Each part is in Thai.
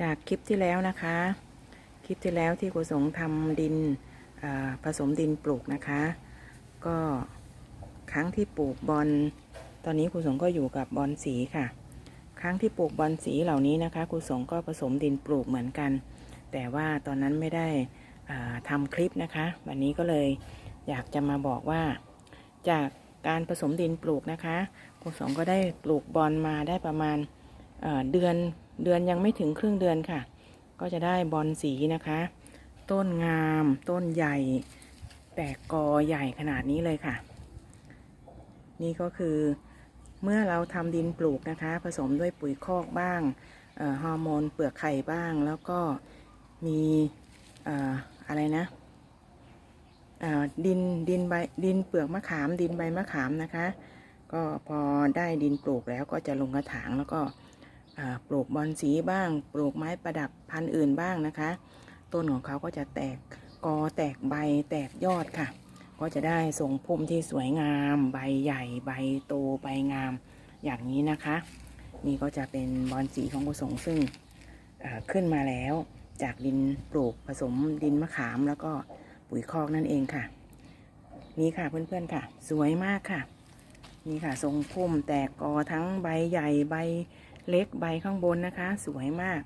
จากคลิปที่แล้วนะคะ คลิปที่แล้วที่ครูสงทำดินผสมดินปลูกนะคะ ก็ครั้งที่ปลูกบอลตอนนี้ครูสงก็อยู่กับบอลสีค่ะ ครั้งที่ปลูกบอลสีเหล่านี้นะคะครูสงก็ผสมดินปลูกเหมือนกัน แต่ว่าตอนนั้นไม่ได้อ่าทำคลิปนะคะ วันนี้ก็เลยอยากจะมาบอกว่า จากการผสมดินปลูกนะคะครูสงก็ได้ปลูกบอลมาได้ประมาณเเดือน เดือนยังไม่ถึงครึ่งเดือนค่ะ ก็จะได้บอลสีนะคะ ต้นงาม ต้นใหญ่ แตกกอใหญ่ขนาดนี้เลยค่ะ นี่ก็คือเมื่อเราทำดินปลูกนะคะ ผสมด้วยปุ๋ยคอกบ้างเออฮอร์โมนเปลือกไข่บ้าง แล้วก็มีเอ่ออะไรนะเอ่อดินดินใบดินเปลือกมะขาม ดินใบมะขามนะคะ ก็พอได้ดินปลูกแล้วก็จะลงกระถางแล้วก็ ปลูกบอนสีบ้าง ปลูกไม้ประดับพันธุ์อื่นบ้างนะคะ ต้นของเขาก็จะแตกกอแตกใบแตกยอดค่ะ ก็จะได้ทรงพุ่มที่สวยงาม ใบใหญ่ ใบโตใบงามอย่างนี้นะคะ นี่ก็จะเป็นบอนสีของกุศลซึ่งขึ้นมาแล้วจากดินปลูกผสมดินมะขามแล้วก็ปุ๋ยคอกนั่นเองค่ะ นี่ค่ะเพื่อนๆค่ะ สวยมากค่ะ นี่ค่ะ ทรงพุ่มแตกกอทั้งใบใหญ่ใบ เล็กใบข้างบนนะคะ สวยมาก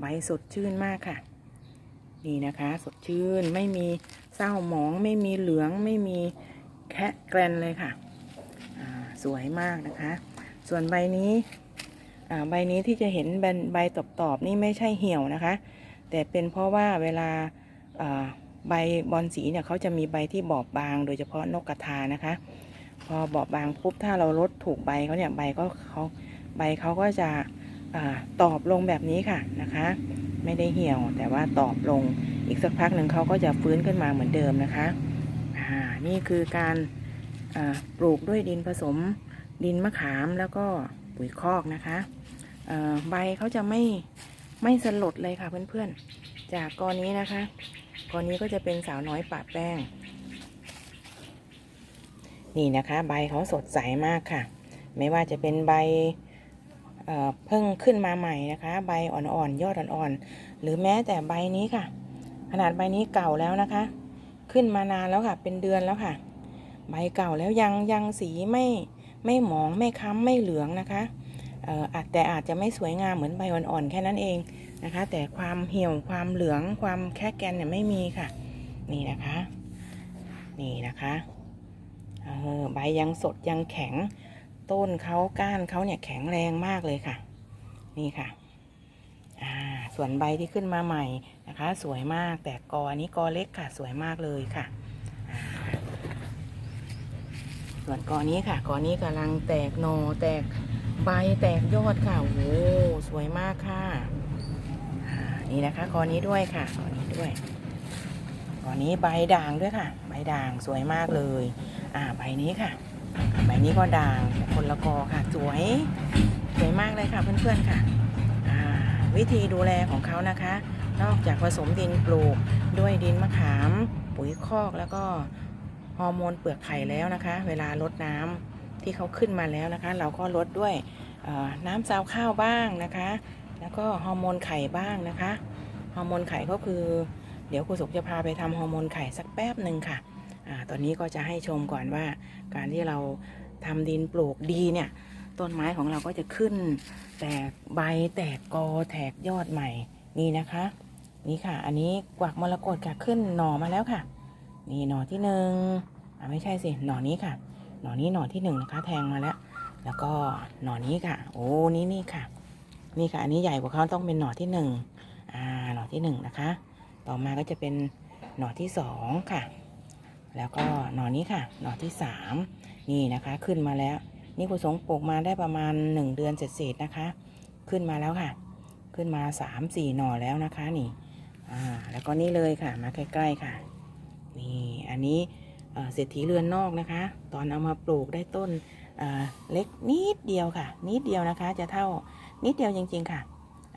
ใบสดชื่นมากค่ะ นี่นะคะ สดชื่นไม่มีเศร้าหมอง ไม่มีเหลืองไม่มีแคะแกรนเลยค่ะสวยมากนะคะ ส่วนใบนี้ใบนี้ที่จะเห็นใบใบตอบๆนี่ไม่ใช่เหี่ยวนะคะ แต่เป็นเพราะว่าเวลาอ่าใบบอลสีเนี่ยเขาจะมีใบที่บอบบาง โดยเฉพาะนกกระทานะคะ พอบอบบางปุ๊บถ้าเราลดถูกใบเขาเนี่ยใบก็เขา ใบเขาก็จะอตอบลงแบบนี้ค่ะนะคะ ไม่ได้เหี่ยวแต่ว่าตอบลงอีกสักพักหนึ่งเขาก็จะฟื้นขึ้นมาเหมือนเดิมนะคะนี่คือการปลูกด้วยดินผสมดินมะขามแล้วก็ปุ๋ยคอกนะคะใบเขาจะไม่ไม่สลดเลยค่ะเพื่อนๆ จากกอนี้นะคะกอนี้ก็จะเป็นสาวน้อยปะแป้ง นี่นะคะ ใบเขาสดใสมากค่ะ ไม่ว่าจะเป็นใบ เพิ่งขึ้นมาใหม่นะคะ ใบอ่อนๆยอดอ่อนๆหรือแม้แต่ใบนี้ค่ะ ขนาดใบนี้เก่าแล้วนะคะ ขึ้นมานานแล้วค่ะ เป็นเดือนแล้วค่ะ ใบเก่าแล้วยังยังสีไม่ไม่หมองไม่ค้ำไม่เหลืองนะคะอาจแต่อาจจะไม่สวยงามเหมือนใบอ่อนๆแค่นั้นเองนะคะ แต่ความเหี่ยวความเหลืองความแค่แกนเนี่ยไม่มีค่ะ นี่นะคะ นี่นะคะใบยังสดยังแข็ง ต้นเขาก้านเขาเนี่ยแข็งแรงมากเลยค่ะ นี่ค่ะอ่าส่วนใบที่ขึ้นมาใหม่นะคะ สวยมากแต่กออันนี้กอเล็กค่ะ สวยมากเลยค่ะส่วนกอนี้ค่ะกอนี้กำลังแตกหนอแตกใบแตกยอดค่ะโอ้โหสวยมากค่ะอ่านี่นะคะกอนี้ด้วยค่ะกอนี้ด้วยกอนี้ใบด่างด้วยค่ะ ใบด่างสวยมากเลย อ่าใบนี้ค่ะ ใบนี้ก็ด่างคนละกอค่ะ สวย สวยมากเลยค่ะเพื่อนๆค่ะ วิธีดูแลของเขานะคะ นอกจากผสมดินปลูกด้วยดินมะขาม ปุ๋ยคอกแล้วก็ฮอร์โมนเปลือกไข่แล้วนะคะ เวลาลดน้ำที่เขาขึ้นมาแล้วนะคะ เราก็ลดด้วยน้ำซาวข้าวบ้างนะคะ แล้วก็ฮอร์โมนไข่บ้างนะคะฮอร์โมนไข่ก็คือ เดี๋ยวครูสุกจะพาไปทำฮอร์โมนไข่สักแป๊บหนึ่งค่ะ ตอนนี้ก็จะให้ชมก่อนว่า การที่เราทำดินปลูกดีเนี่ย ต้นไม้ของเราก็จะขึ้น แตกใบแตกกอแตกยอดใหม่นี่นะคะ นี่ค่ะ อันนี้กวักมรกตค่ะขึ้นหน่อมาแล้วค่ะ นี่หน่อที่หนึ่งไม่ใช่สิหน่อนี้ค่ะ หน่อนี้หน่อที่หนึ่งนะคะ แทงมาแล้ว แล้วก็หน่อนี้ค่ะ โอ้นี่นี่ค่ะ นี่ค่ะ อันนี้ใหญ่กว่าเขาต้องเป็นหน่อที่หนึ่งอ่าหน่อที่หนึ่งนะคะ ต่อมาก็จะเป็นหน่อที่สองค่ะ แล้วก็หนอนนี้ค่ะ หน่อที่สามนี่นะคะ ขึ้นมาแล้ว นี่คุณสงปลูกมาได้ประมาณหนึ่งเดือนเศษๆนะคะ ขึ้นมาแล้วค่ะ ขึ้นมาสามสี่หน่อแล้วนะคะนี่อ่าแล้วก็นี่เลยค่ะ มาใกล้ ๆค่ะ นี่อันนี้เศรษฐีเรือนนอกนะคะ ตอนเอามาปลูกได้ต้นเล็กนิดเดียวค่ะ นิดเดียวนะคะ จะเท่านิดเดียวจริง ๆค่ะ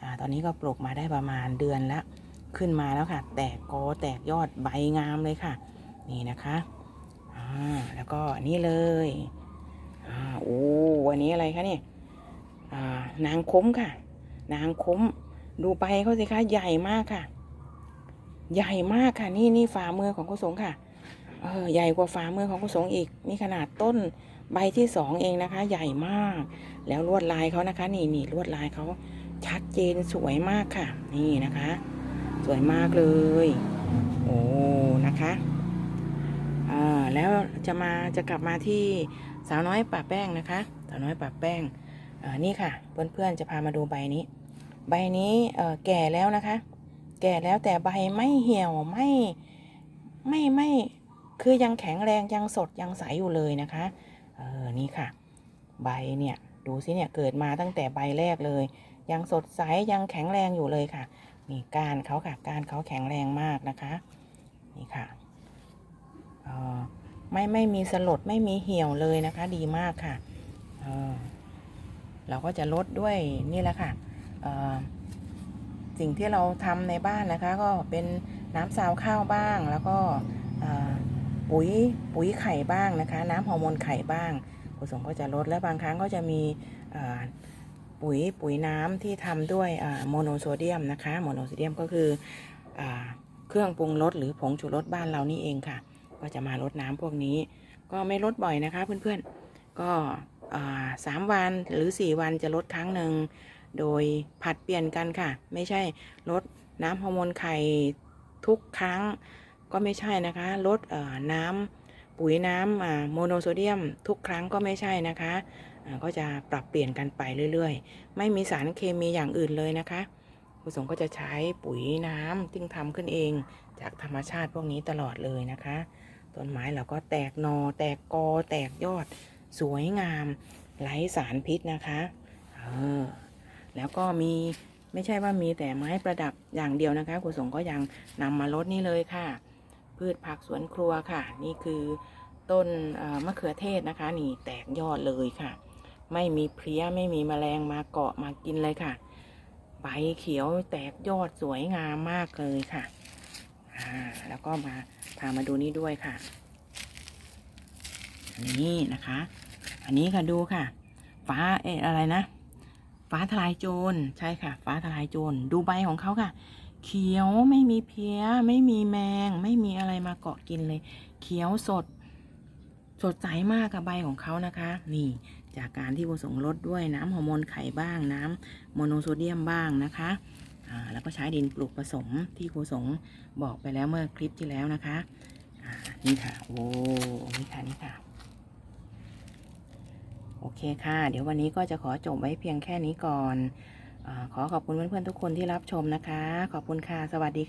อ่าตอนนี้ก็ปลูกมาได้ประมาณเดือนละ ขึ้นมาแล้วค่ะ แตกกอแตกยอดใบงามเลยค่ะ นี่นะคะอ่าแล้วก็นี่เลยอ่าโอ้วันนี้อะไรคะเนี่ยอ่านางคุ้มค่ะ นางคุ้มดูใบเขาสิคะใหญ่มากค่ะ ใหญ่มากค่ะนี่นี่ฝ่ามือของกุศลค่ะเออใหญ่กว่าฝ่ามือของกุศลอีกนี่ขนาดต้นใบที่สองเองนะคะ ใหญ่มาก แล้วลวดลายเขานะคะ นี่นี่ลวดลายเขาชัดเจนสวยมากค่ะ นี่นะคะ สวยมากเลย โอ้นะคะ อ่าแล้วจะมาจะกลับมาที่สาวน้อยป่าแป้งนะคะ สาวน้อยป่าแป้งอ่านี่ค่ะ เพื่อนๆจะพามาดูใบนี้ ใบนี้เอ่อแก่แล้วนะคะ แก่แล้วแต่ใบไม่เหี่ยวไม่ไม่ไม่คือยังแข็งแรงยังสดยังใสอยู่เลยนะคะเออนี่ค่ะ ใบเนี่ยดูสิเนี่ยเกิดมาตั้งแต่ใบแรกเลย ยังสดใสยังแข็งแรงอยู่เลยค่ะนี่ก้านเขาค่ะก้านเขาแข็งแรงมากนะคะ นี่ค่ะ ไม่ไม่มีสลดไม่มีเหี่ยวเลยนะคะ ดีมากค่ะเเราก็จะลดด้วยนี่แหละค่ะสิ่งที่เราทำในบ้านนะคะ ก็เป็นน้ำซาวข้าวบ้าง แล้วก็ปุ๋ยปุ๋ยไข่บ้างนะคะ น้ำฮอร์โมนไข่บ้างผสมก็จะลดและบางครั้งก็จะมีปุ๋ยปุ๋ยน้ำที่ทำด้วยโมโนโซเดียมนะคะโมโนโซเดียมก็คืออเครื่องปรุงรสหรือผงชูรสบ้านเรานี่เองค่ะ ก็จะมาลดน้ำพวกนี้ ก็ไม่ลดบ่อยนะคะเพื่อนๆ ก็สามวันหรือสี่วันจะลดครั้งหนึ่ง โดยผัดเปลี่ยนกันค่ะ ไม่ใช่ลดน้ำฮอร์โมนไข่ทุกครั้ง ก็ไม่ใช่นะคะลดน้ำปุ๋ยน้ำโมโนโซเดียมทุกครั้งก็ไม่ใช่นะคะ ก็จะปรับเปลี่ยนกันไปเรื่อยๆ ไม่มีสารเคมีอย่างอื่นเลยนะคะ ผู้สงก็จะใช้ปุ๋ยน้ำที่ทำขึ้นเองจากธรรมชาติพวกนี้ตลอดเลยนะคะต้นไม้เราก็แตกนอ แตกกอ แตกยอด สวยงามไร้สารพิษนะคะเออแล้วก็มีไม่ใช่ว่ามีแต่ไม้ประดับอย่างเดียวนะคะคุณสงก็ยังนำมาลดนี่เลยค่ะ พืชผักสวนครัวค่ะ นี่คือต้นมะเขือเทศนะคะ นี่แตกยอดเลยค่ะ ไม่มีเพลี้ยไม่มีแมลงมาเกาะมากินเลยค่ะ ใบเขียวแตกยอดสวยงามมากเลยค่ะ อ่า แล้วก็มาพามาดูนี่ด้วยค่ะนนี้นะคะ อันนี้ค่ะดูค่ะ ฟ้าเอ๊ะอะไรนะ ฟ้าทลายโจร ใช่ค่ะ ฟ้าทลายโจร ดูใบของเขาค่ะ เขียวไม่มีเพี้ย ไม่มีแมง ไม่มีอะไรมาเกาะกินเลย เขียวสด สดใสมากกับใบของเขานะคะ นี่ จากการที่ผสมลดด้วยน้ำฮอร์โมนไข่บ้างน้ำโมโนโซเดียมบ้างนะคะแล้วก็ใช้ดินปลูกผสมที่ครูสงบอกไปแล้วเมื่อคลิปที่แล้วนะคะนี่ค่ะโอ้นี่ค่ะนี่ค่ะ โอเคค่ะ เดี๋ยววันนี้ก็จะขอจบไว้เพียงแค่นี้ก่อนอขอขอบคุณเพื่อนๆทุกคนที่รับชมนะคะ ขอบคุณค่ะ สวัสดีค่ะ